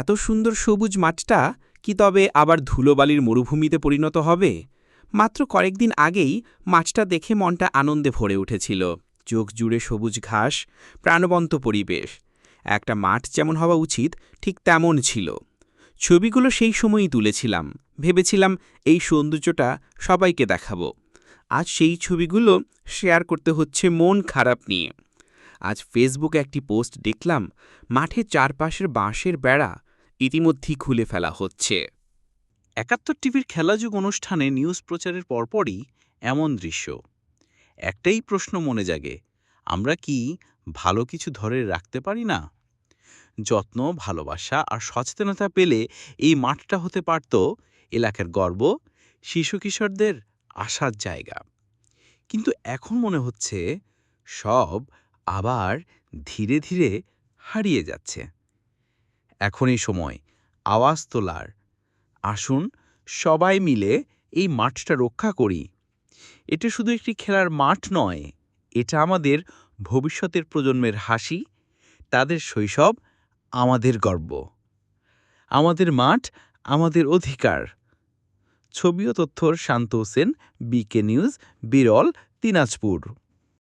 এত সুন্দর সবুজ মাঠটা কি তবে আবার ধুলোবালির মরুভূমিতে পরিণত হবে? মাত্র কয়েকদিন আগেই মাছটা দেখে মনটা আনন্দে ভরে উঠেছিল। চোখ জুড়ে সবুজ ঘাস, প্রাণবন্ত পরিবেশ। একটা মাঠ যেমন হওয়া উচিত, ঠিক তেমন ছিল। ছবিগুলো সেই সময়ই তুলেছিলাম। ভেবেছিলাম এই সৌন্দর্যটা সবাইকে দেখাবো। আজ সেই ছবিগুলো শেয়ার করতে হচ্ছে মন খারাপ নিয়ে। আজ ফেসবুকে একটি পোস্ট দেখলাম মাঠে চারপাশের বাঁশের বেড়া ইতিমধ্যেই খুলে ফেলা হচ্ছে। একাত্তর টিভির খেলাযুগ অনুষ্ঠানে নিউজ প্রচারের পরপরই এমন দৃশ্য। একটাই প্রশ্ন মনে জাগে, আমরা কি ভালো কিছু ধরে রাখতে পারি না? যত্ন, ভালোবাসা আর সচেতনতা পেলে এই মাঠটা হতে পারত এলাকার গর্ব, শিশু কিশোরদের আসার জায়গা। কিন্তু এখন মনে হচ্ছে সব আবার ধীরে ধীরে হারিয়ে যাচ্ছে। এখনই সময়। আওয়াজ তোলার। আসুন সবাই মিলে এই মাঠটা রক্ষা করি। এটা শুধু একটি খেলার মাঠ নয়, এটা আমাদের ভবিষ্যতের প্রজন্মের হাসি, তাদের শৈশব, আমাদের গর্ব। আমাদের মাঠ, আমাদের অধিকার। ছবি ও তথ্যর শান্ত হোসেন, বিকে নিউজ, বিরল, দিনাজপুর।